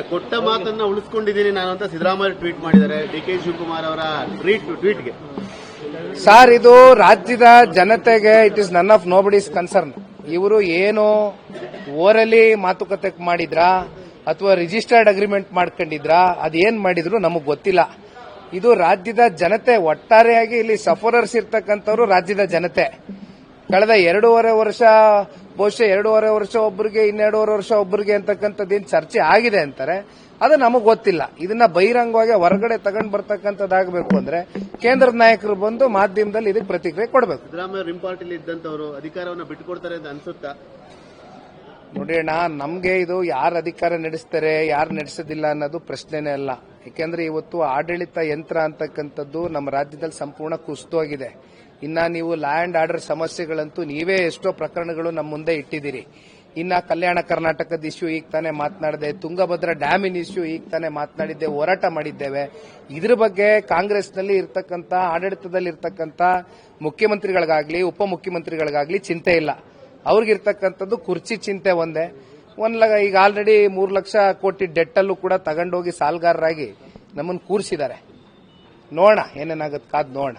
ಕೊಟ್ಟ ಮಾತನ್ನ ಉಳಿಸ್ಕೊಂಡಿದ್ದೀನಿ ನಾನು ಅಂತ ಸಿದ್ದರಾಮಯ್ಯ ಟ್ವೀಟ್ ಮಾಡಿದ್ದಾರೆ. ಡಿ ಕೆ ಶಿವಕುಮಾರ್ ಅವರ ಟ್ವೀಟ್, ಟ್ವೀಟ್ಗೆ. ಸರ್ ಇದು ರಾಜ್ಯದ ಜನತೆಗೆ it is none of nobody's concern ಇವರು ಏನು ಓರಲಿ ಮಾತುಕತೆ ಮಾಡಿದ್ರಾ, ಅಥವಾ ರಿಜಿಸ್ಟರ್ಡ್ ಅಗ್ರಿಮೆಂಟ್ ಮಾಡ್ಕೊಂಡಿದ್ರಾ, ಅದೇನ್ ಮಾಡಿದ್ರು ನಮಗ್ ಗೊತ್ತಿಲ್ಲ. ಇದು ರಾಜ್ಯದ ಜನತೆ, ಒಟ್ಟಾರೆಯಾಗಿ ಇಲ್ಲಿ ಸಫರರ್ಸ್ ಇರ್ತಕ್ಕಂಥವ್ರು ರಾಜ್ಯದ ಜನತೆ. ಕಳೆದ ಎರಡೂವರೆ ವರ್ಷ ಬಹುಶಃ ಎರಡೂವರೆ ವರ್ಷ ಒಬ್ಬರಿಗೆ ಇನ್ನೆರಡೂವರೆ ವರ್ಷ ಒಬ್ಬರಿಗೆ ಅಂತಕ್ಕಂಥದ್ದೇನು ಚರ್ಚೆ ಆಗಿದೆ ಅಂತಾರೆ ಅದು ನಮಗೆ ಗೊತ್ತಿಲ್ಲ. ಇದನ್ನ ಬಹಿರಂಗವಾಗಿ ಹೊರಗಡೆ ತಗೊಂಡ್ ಬರ್ತಕ್ಕಂಥದ್ದಾಗಬೇಕು ಅಂದ್ರೆ ಕೇಂದ್ರದ ನಾಯಕರು ಬಂದು ಮಾಧ್ಯಮದಲ್ಲಿ ಇದಕ್ಕೆ ಪ್ರತಿಕ್ರಿಯೆ ಕೊಡಬೇಕು. ಸಿದ್ದರಾಮಯ್ಯ ರಿಮ್ ಪಾರ್ಟಿಲಿ ಇದ್ದಂತವರು ಅಧಿಕಾರವನ್ನ ಬಿಟ್ಟುಕೊಡ್ತಾರೆ ಅಂತ ಅನ್ಸುತ್ತಾ? ನೋಡಿ ಅಣ್ಣ ನಮ್ಗೆ ಇದು ಯಾರು ಅಧಿಕಾರ ನಡೆಸ್ತಾರೆ ಯಾರು ನಡೆಸೋದಿಲ್ಲ ಅನ್ನೋದು ಪ್ರಶ್ನೆನೇ ಅಲ್ಲ. ಯಾಕೆಂದ್ರೆ ಇವತ್ತು ಆಡಳಿತ ಯಂತ್ರ ಅಂತಕ್ಕಂಥದ್ದು ನಮ್ಮ ರಾಜ್ಯದಲ್ಲಿ ಸಂಪೂರ್ಣ ಕುಸಿತೋಗಿದೆ. ಇನ್ನ ನೀವು ಲ್ಯಾಂಡ್ ಆರ್ಡರ್ ಸಮಸ್ಯೆಗಳಂತೂ ನೀವೇ ಎಷ್ಟೋ ಪ್ರಕರಣಗಳು ನಮ್ಮ ಮುಂದೆ ಇಟ್ಟಿದ್ದೀರಿ. ಇನ್ನ ಕಲ್ಯಾಣ ಕರ್ನಾಟಕದ ಇಶ್ಯೂ ಈಗ ತಾನೇ ಮಾತನಾಡಿದೆ, ತುಂಗಭದ್ರಾ ಡ್ಯಾಮಿನ ಇಶ್ಯೂ ಈಗ ತಾನೇ ಮಾತನಾಡಿದ್ದೆ, ಹೋರಾಟ ಮಾಡಿದ್ದೇವೆ. ಇದ್ರ ಬಗ್ಗೆ ಕಾಂಗ್ರೆಸ್ನಲ್ಲಿ ಇರ್ತಕ್ಕಂಥ, ಆಡಳಿತದಲ್ಲಿ ಇರ್ತಕ್ಕಂಥ ಮುಖ್ಯಮಂತ್ರಿಗಳಿಗಾಗ್ಲಿ, ಉಪಮುಖ್ಯಮಂತ್ರಿಗಳಿಗಾಗ್ಲಿ ಚಿಂತೆ ಇಲ್ಲ. ಅವ್ರಿಗಿರ್ತಕ್ಕಂಥದ್ದು ಕುರ್ಚಿ ಚಿಂತೆ ಒಂದೇ. ಒಂದ್ ಲಗ ಈಗ ಆಲ್ರೆಡಿ ಮೂರು ಲಕ್ಷ ಕೋಟಿ ಡೆಟ್ಟಲ್ಲೂ ಕೂಡ ತಗೊಂಡೋಗಿ ಸಾಲಗಾರರಾಗಿ ನಮ್ಮನ್ನು ಕೂರಿಸಿದ್ದಾರೆ. ನೋಡೋಣ ಏನೇನಾಗುತ್ತೆ ಕಾದ್ ನೋಡೋಣ.